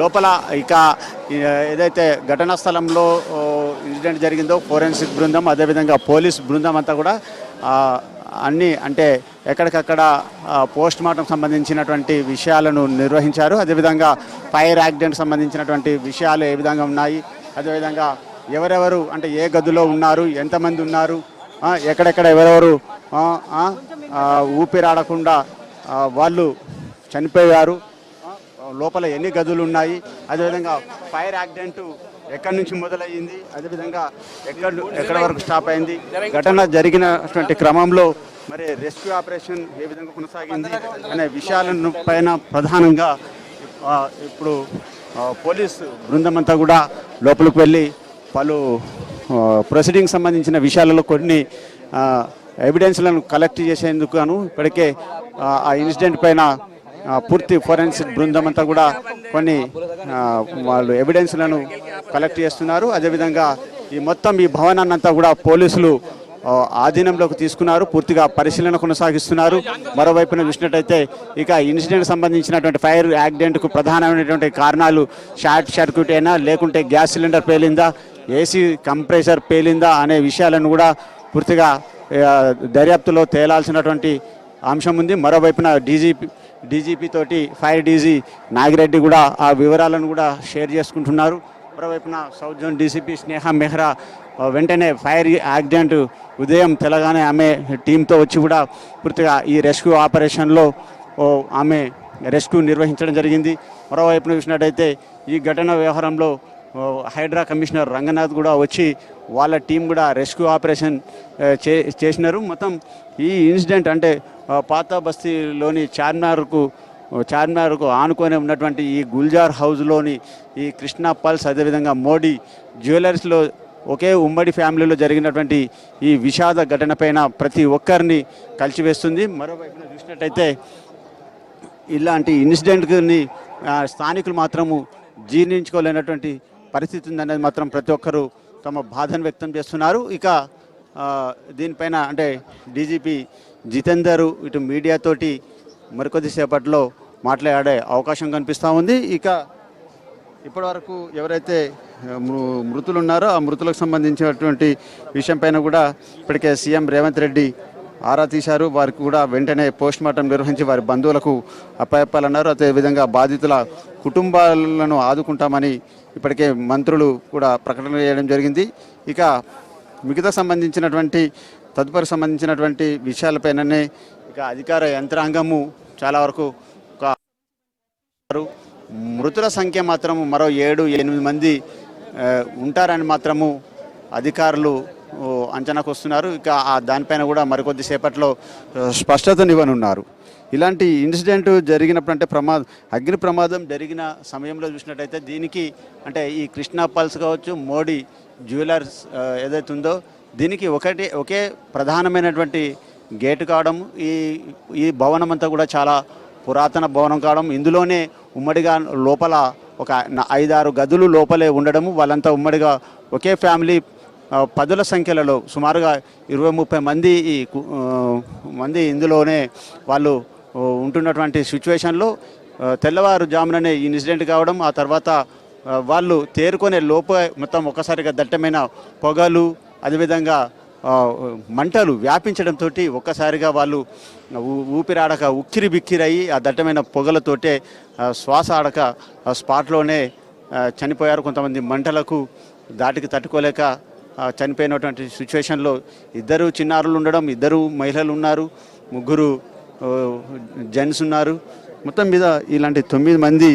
లోపల ఇక ఏదైతే ఘటనా స్థలంలో ఇన్సిడెంట్ జరిగిందో ఫోరెన్సిక్ బృందం అదేవిధంగా పోలీస్ బృందం అంతా కూడా అన్ని అంటే ఎక్కడికక్కడ పోస్ట్ మార్టం సంబంధించినటువంటి విషయాలను నిర్వహించారు. అదేవిధంగా ఫైర్ యాక్సిడెంట్ సంబంధించినటువంటి విషయాలు ఏ విధంగా ఉన్నాయి? అదేవిధంగా ఎవరెవరు అంటే ఏ గదిలో ఉన్నారు? ఎంతమంది ఉన్నారు? ఎక్కడెక్కడ ఎవరెవరు ఊపిరాడకుండా వాళ్ళు చనిపోయారు? లోపల ఎన్ని గదులు ఉన్నాయి అదేవిధంగా ఫైర్ యాక్సిడెంట్ ఎక్కడి నుంచి మొదలయ్యింది? అదేవిధంగా ఎక్కడ ఎక్కడ వరకు స్టాప్ అయింది? ఘటన జరిగినటువంటి క్రమంలో మరి రెస్క్యూ ఆపరేషన్ ఏ విధంగా కొనసాగింది అనే విషయాలను పైన ప్రధానంగా ఇప్పుడు పోలీస్ బృందం అంతా కూడా లోపలికి వెళ్ళి పలు ప్రొసీడింగ్ సంబంధించిన విషయాలలో కొన్ని ఎవిడెన్స్లను కలెక్ట్ చేసేందుకు గాను ఇప్పటికే ఆ, ఇన్సిడెంట్ పైన పూర్తి ఫోరెన్సిక్ బృందం అంతా కూడా కొన్ని వాళ్ళు ఎవిడెన్స్లను కలెక్ట్ చేస్తున్నారు. అదేవిధంగా ఈ మొత్తం ఈ భవనాన్ని అంతా కూడా పోలీసులు ఆధీనంలోకి తీసుకున్నారు. పూర్తిగా పరిశీలన కొనసాగిస్తున్నారు. మరోవైపున చూసినట్టయితే ఇక ఇన్సిడెంట్ సంబంధించినటువంటి ఫైర్ యాక్సిడెంట్కు ప్రధానమైనటువంటి కారణాలు షార్ట్ సర్క్యూట్ అయినా లేకుంటే గ్యాస్ సిలిండర్ పేలిందా ఏసీ కంప్రెసర్ పేలిందా అనే విషయాలను కూడా పూర్తిగా దర్యాప్తులో తేలాల్సినటువంటి అంశం ఉంది. మరోవైపున డీజీపీ డీజీపీ తోటి ఫైర్ డీజీ నాగిరెడ్డి కూడా ఆ వివరాలను కూడా షేర్ చేసుకుంటున్నారు. మరోవైపున south zone DCP Sneha Mehra వెంటనే ఫైర్ యాక్సిడెంట్ ఉదయం తెలగానే ఆమె టీంతో వచ్చి కూడా పూర్తిగా ఈ రెస్క్యూ ఆపరేషన్లో ఓ, ఆమె రెస్క్యూ నిర్వహించడం జరిగింది. మరోవైపున చూసినట్టయితే ఈ ఘటన వ్యవహారంలో హైడ్రా కమిషనర్ రంగనాథ్ కూడా వచ్చి వాళ్ళ టీం కూడా రెస్క్యూ ఆపరేషన్ చే చేసినారు. మొత్తం ఈ ఇన్సిడెంట్ అంటే ఆ, పాత బస్తీలోని చార్మినార్కు చార్మినార్కు ఆనుకొని ఉన్నటువంటి ఈ గుల్జార్ హౌస్లోని ఈ కృష్ణా పల్స్ అదేవిధంగా మోడీ జ్యువెలర్స్లో ఒకే ఉమ్మడి ఫ్యామిలీలో జరిగినటువంటి ఈ విషాద ఘటనపైన ప్రతి ఒక్కరిని కలిసివేస్తుంది. మరోవైపున చూసినట్టయితే ఇలాంటి ఇన్సిడెంట్ని స్థానికులు మాత్రము జీర్ణించుకోలేనటువంటి పరిస్థితి ఉందనేది మాత్రం ప్రతి ఒక్కరూ తమ బాధను వ్యక్తం చేస్తున్నారు. ఇక దీనిపైన అంటే డీజీపీ జితేందర్ ఇటు మీడియాతోటి మరికొద్దిసేపట్లో మాట్లాడే అవకాశం కనిపిస్తూ ఉంది. ఇక ఇప్పటివరకు ఎవరైతే మృ- మృతులు ఉన్నారో ఆ మృతులకు సంబంధించినటువంటి విషయంపైన కూడా ఇప్పటికే సీఎం రేవంత్ రెడ్డి ఆరా తీశారు. వారికి కూడా వెంటనే పోస్ట్ మార్టం నిర్వహించి వారి బంధువులకు అప్పయప్పాలన్నారు. అదేవిధంగా బాధితుల కుటుంబాలను ఆదుకుంటామని ఇప్పటికే మంత్రులు కూడా ప్రకటన చేయడం జరిగింది. ఇక మిగతా సంబంధించినటువంటి తదుపరి సంబంధించినటువంటి విషయాలపైననే ఇక అధికార యంత్రాంగము చాలా వరకు ఒక మృతుల సంఖ్య మాత్రం మరో ఏడు ఎనిమిది మంది ఉంటారని మాత్రము అధికారులు అంచనాకు వస్తున్నారు ఇక ఆ దానిపైన కూడా మరికొద్ది సేపట్లో స్పష్టతనివ్వనున్నారు ఇలాంటి ఇన్సిడెంట్ జరిగినప్పుడు అంటే ప్రమాదం అగ్ని ప్రమాదం జరిగిన సమయంలో చూసినట్టయితే దీనికి అంటే ఈ కృష్ణా పల్స్ కావచ్చు మోడీ జ్యువెలర్స్ ఏదైతే ఉందో దీనికి ఒకటి ఒకే ప్రధానమైనటువంటి గేటు కావడం ఈ ఈ భవనం అంతా కూడా చాలా పురాతన భవనం కావడం ఇందులోనే ఉమ్మడిగా లోపల ఒక ఐదారు గదులు లోపలే ఉండడము వాళ్ళంతా ఉమ్మడిగా ఒకే ఫ్యామిలీ పదుల సంఖ్యలలో సుమారుగా ఇరవై ముప్పై మంది ఈ కు- మంది ఇందులోనే వాళ్ళు ఉంటున్నటువంటి సిచ్యువేషన్లో ఆ, తెల్లవారుజాముననే ఈ ఇన్సిడెంట్ కావడం ఆ తర్వాత వాళ్ళు తేరుకునే లోప మొత్తం ఒక్కసారిగా దట్టమైన పొగలు అదేవిధంగా మంటలు వ్యాపించడంతో ఒక్కసారిగా వాళ్ళు ఊ- ఊపిరాడక ఉక్కిరి బిక్కిరయ్యి ఆ దట్టమైన పొగలతోటే శ్వాస ఆడక స్పాట్లోనే చనిపోయారు కొంతమంది మంటలకు దాటికి తట్టుకోలేక చనిపోయినటువంటి సిచ్యువేషన్లో ఇద్దరు చిన్నారులు ఉండడం ఇద్దరు మహిళలు ఉన్నారు ముగ్గురు జెంట్స్ ఉన్నారు. మొత్తం మీద ఇలాంటి తొమ్మిది మంది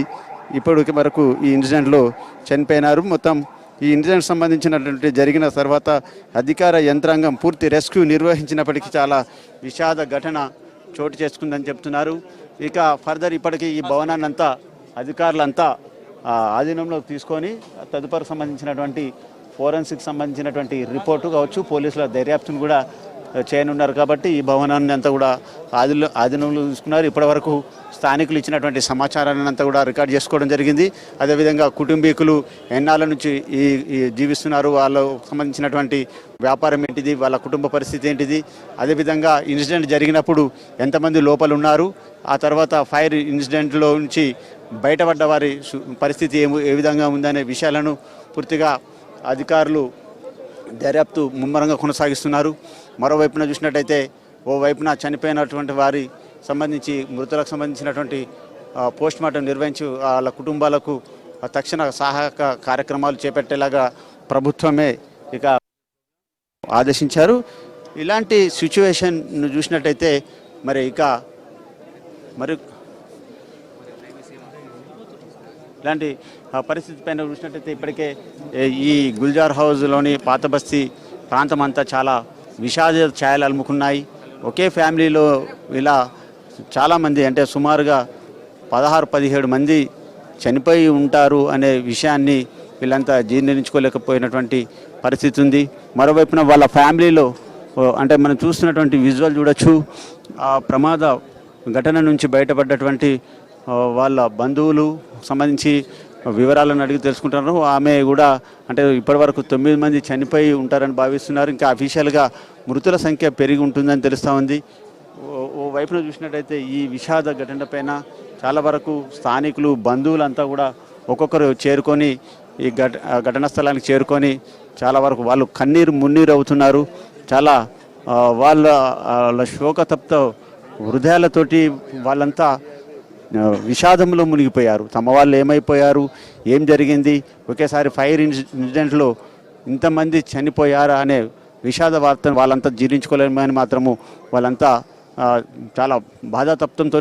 ఇప్పటికి వరకు ఈ ఇన్సిడెంట్లో చనిపోయినారు. మొత్తం ఈ ఇన్సిడెంట్ సంబంధించినటువంటి జరిగిన తర్వాత అధికార యంత్రాంగం పూర్తి రెస్క్యూ నిర్వహించినప్పటికీ చాలా విషాద ఘటన చోటు చేసుకుందని చెప్తున్నారు. ఇక ఫర్దర్ ఇప్పటికీ ఈ భవనాన్ని అంతా అధికారులంతా ఆ, ఆధీనంలోకి తీసుకొని తదుపరి సంబంధించినటువంటి ఫోరెన్సిక్ సంబంధించినటువంటి రిపోర్టు కావచ్చు పోలీసుల దర్యాప్తును కూడా చేయనున్నారు కాబట్టి ఈ భవనాన్ని అంతా కూడా ఆదిలో ఆధీనంలో తీసుకున్నారు ఇప్పటివరకు స్థానికులు ఇచ్చినటువంటి సమాచారాన్ని అంతా కూడా రికార్డ్ చేసుకోవడం జరిగింది. అదేవిధంగా కుటుంబీకులు ఎన్నాళ్ళ నుంచి ఈ జీవిస్తున్నారు? వాళ్ళకు సంబంధించినటువంటి వ్యాపారం ఏంటిది? వాళ్ళ కుటుంబ పరిస్థితి ఏంటిది? అదేవిధంగా ఇన్సిడెంట్ జరిగినప్పుడు ఎంతమంది లోపలు ఉన్నారు? ఆ తర్వాత ఫైర్ ఇన్సిడెంట్లో నుంచి బయటపడ్డ వారి పరిస్థితి ఏ ఏ విధంగా ఉందనే విషయాలను పూర్తిగా అధికారులు దర్యాప్తు ముమ్మరంగా కొనసాగిస్తున్నారు. మరోవైపున చూసినట్టయితే ఓ వైపున చనిపోయినటువంటి వారి సంబంధించి మృతులకు సంబంధించినటువంటి పోస్ట్ మార్టం నిర్వహించి వాళ్ళ కుటుంబాలకు తక్షణ సహాయక కార్యక్రమాలు చేపట్టేలాగా ప్రభుత్వమే ఇక ఆదేశించారు. ఇలాంటి సిచ్యువేషన్ను చూసినట్టయితే మరి ఇక మరి ఇలాంటి పరిస్థితి పైన చూసినట్టయితే ఇప్పటికే ఈ గుల్జార్ హౌస్లోని పాత బస్తీ ప్రాంతం అంతా చాలా విషాద ఛాయలు అలుముకున్నాయి ఒకే ఫ్యామిలీలో ఇలా చాలామంది అంటే సుమారుగా పదహారు పదిహేడు మంది చనిపోయి ఉంటారు అనే విషయాన్ని వీళ్ళంతా జీర్ణించుకోలేకపోయినటువంటి పరిస్థితి ఉంది. మరోవైపున వాళ్ళ ఫ్యామిలీలో అంటే మనం చూస్తున్నటువంటి విజువల్ చూడొచ్చు. ఆ ప్రమాద ఘటన నుంచి బయటపడ్డటువంటి వాళ్ళ బంధువులు సంబంధించి వివరాలను అడిగి తెలుసుకుంటున్నారు ఆమె కూడా అంటే ఇప్పటివరకు తొమ్మిది మంది చనిపోయి ఉంటారని భావిస్తున్నారు. ఇంకా అఫీషియల్గా మృతుల సంఖ్య పెరిగి ఉంటుందని తెలుస్తూ ఉంది. ఓ- వైపున చూసినట్టయితే ఈ విషాద ఘటన పైన చాలా వరకు స్థానికులు బంధువులంతా కూడా ఒక్కొక్కరు చేరుకొని ఈ ఘట ఘటనా స్థలానికి చేరుకొని చాలా వరకు వాళ్ళు కన్నీరు మున్నీరు అవుతున్నారు. చాలా వాళ్ళ శోకతప్త హృదయాలతోటి వాళ్ళంతా విషాదంలో మునిగిపోయారు. తమ వాళ్ళు ఏమైపోయారు? ఏం జరిగింది? ఒకేసారి ఫైర్ ఇన్సిడెంట్లో ఇంతమంది చనిపోయారా అనే విషాద వార్తను వాళ్ళంతా జీర్ణించుకోలేమని మాత్రము వాళ్ళంతా చాలా బాధాతప్తంతో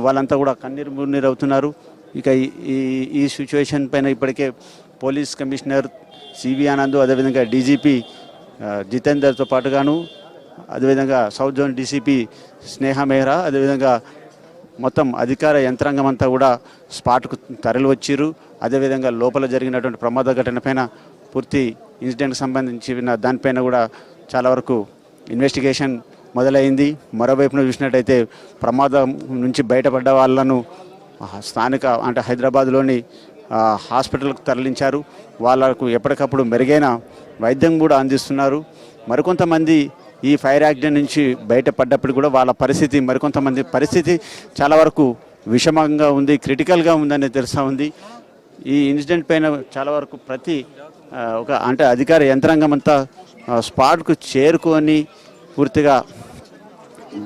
వాళ్ళంతా కూడా కన్నీరు మున్నీరు అవుతున్నారు ఇక ఈ- ఈ ఈ సిచ్యువేషన్ పైన ఇప్పటికే పోలీస్ కమిషనర్ సివి ఆనంద్ అదేవిధంగా డీజీపీ జితేందర్తో పాటుగాను అదేవిధంగా south zone DCP Sneha Mehra అదేవిధంగా మొత్తం అధికార యంత్రాంగం అంతా కూడా స్పాట్కు తరలి వచ్చిర్రు అదేవిధంగా లోపల జరిగినటువంటి ప్రమాద ఘటనపైన పూర్తి ఇన్సిడెంట్కి సంబంధించిన దానిపైన కూడా చాలా వరకు ఇన్వెస్టిగేషన్ మొదలైంది. మరోవైపున చూసినట్టయితే ప్రమాదం నుంచి బయటపడ్డ వాళ్ళను స్థానిక అంటే హైదరాబాద్లోని హాస్పిటల్కు తరలించారు. వాళ్ళకు ఎప్పటికప్పుడు మెరుగైన వైద్యం కూడా అందిస్తున్నారు. మరికొంతమంది ఈ ఫైర్ యాక్సిడెంట్ నుంచి బయటపడ్డప్పుడు కూడా వాళ్ళ పరిస్థితి మరికొంతమంది పరిస్థితి చాలా వరకు విషమంగా ఉంది క్రిటికల్గా ఉందని తెలుసా ఉంది. ఈ ఇన్సిడెంట్ పైన చాలా వరకు ప్రతి ఒక అంటే అధికార యంత్రాంగం అంతా స్పాట్కు చేరుకొని పూర్తిగా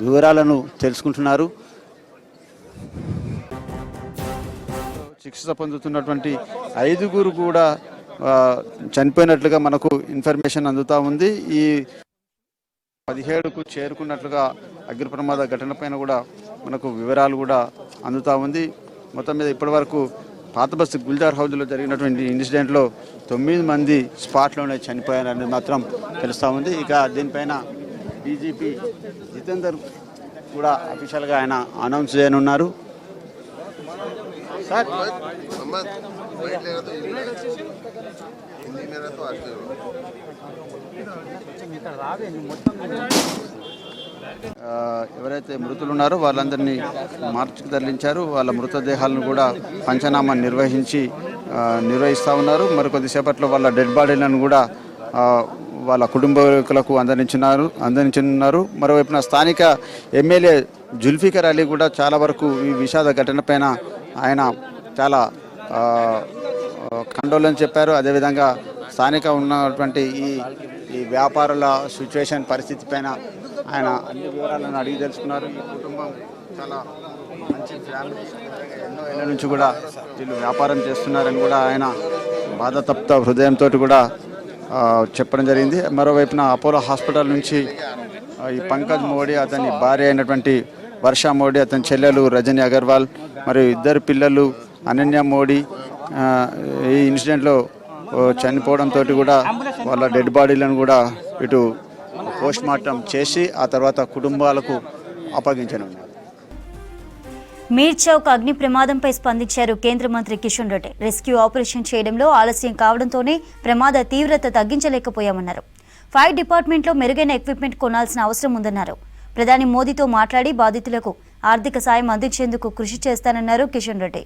వివరాలను తెలుసుకుంటున్నారు. శిక్ష పొందుతున్నటువంటి ఐదుగురు కూడా చనిపోయినట్లుగా మనకు ఇన్ఫర్మేషన్ అందుతూ ఉంది. ఈ పదిహేడుకు చేరుకున్నట్లుగా అగ్ని ప్రమాద ఘటన పైన కూడా మనకు వివరాలు కూడా అందుతూ ఉంది. మొత్తం మీద ఇప్పటివరకు పాత బస్సు గుల్జార్ హౌజ్లో జరిగినటువంటి ఇన్సిడెంట్లో తొమ్మిది మంది స్పాట్లోనే చనిపోయారని మాత్రం తెలుస్తూ ఉంది. ఇక దీనిపైన డీజీపీ జితేందర్ కూడా అఫీషియల్గా ఆయన అనౌన్స్ చేయనున్నారు. సార్ मोहम्मद वाइट लेगा तो हिंदी में हिंदी में रहा तो आगे ఆ, ఎవరైతే మృతులు ఉన్నారో వాళ్ళందరినీ మార్చికి తరలించారు వాళ్ళ మృతదేహాలను కూడా పంచనామా నిర్వహించి ఆ, నిర్వహిస్తూ ఉన్నారు మరి కొద్దిసేపట్లో వాళ్ళ డెడ్ బాడీలను కూడా ఆ, వాళ్ళ కుటుంబీకులకు అందరించున్నారు అందరించనున్నారు మరోవైపున స్థానిక ఎమ్మెల్యే జుల్ఫికర్ అలీ కూడా చాలా వరకు ఈ విషాద ఘటన పైన ఆయన చాలా ఆ, కండోలని చెప్పారు. అదేవిధంగా స్థానిక ఉన్నటువంటి ఈ ఈ వ్యాపారుల సిచ్యువేషన్ పరిస్థితి పైన ఆయన అన్ని వివరాలను అడిగి తెలుసుకున్నారు. ఈ కుటుంబం చాలా మంచి ఫ్యామిలీ ఎన్నో ఏళ్ళ నుంచి కూడా వీళ్ళు వ్యాపారం చేస్తున్నారని కూడా ఆయన బాధతప్త హృదయంతో కూడా చెప్పడం జరిగింది. మరోవైపున అపోలో హాస్పిటల్ నుంచి ఈ పంకజ్ మోడీ అతని భార్య అయినటువంటి వర్ష మోడీ అతని చెల్లెలు రజని అగర్వాల్ మరియు ఇద్దరు పిల్లలు అనన్య మోడీ ఈ ఇన్సిడెంట్లో చనిపోవడంతో కూడా వాళ్ళ డెడ్ బాడీలను కూడా ఇటు పోస్ట్ మార్టం చేసి ఆ తర్వాత కుటుంబాలకు అప్పగించనున్నారు మీర్ చౌక్ అగ్ని ప్రమాదంపై స్పందించారు కేంద్ర మంత్రి కిషన్ రెడ్డి. రెస్క్యూ ఆపరేషన్ చేయడంలో ఆలస్యం కావడంతోనే ప్రమాద తీవ్రత తగ్గించలేకపోయామన్నారు. ఫైర్ డిపార్ట్మెంట్లో మెరుగైన ఎక్విప్మెంట్ కొనాల్సిన అవసరం ఉందన్నారు. ప్రధాని మోదీతో మాట్లాడి బాధితులకు ఆర్థిక సాయం అందించేందుకు కృషి చేస్తానన్నారు కిషన్ రెడ్డి.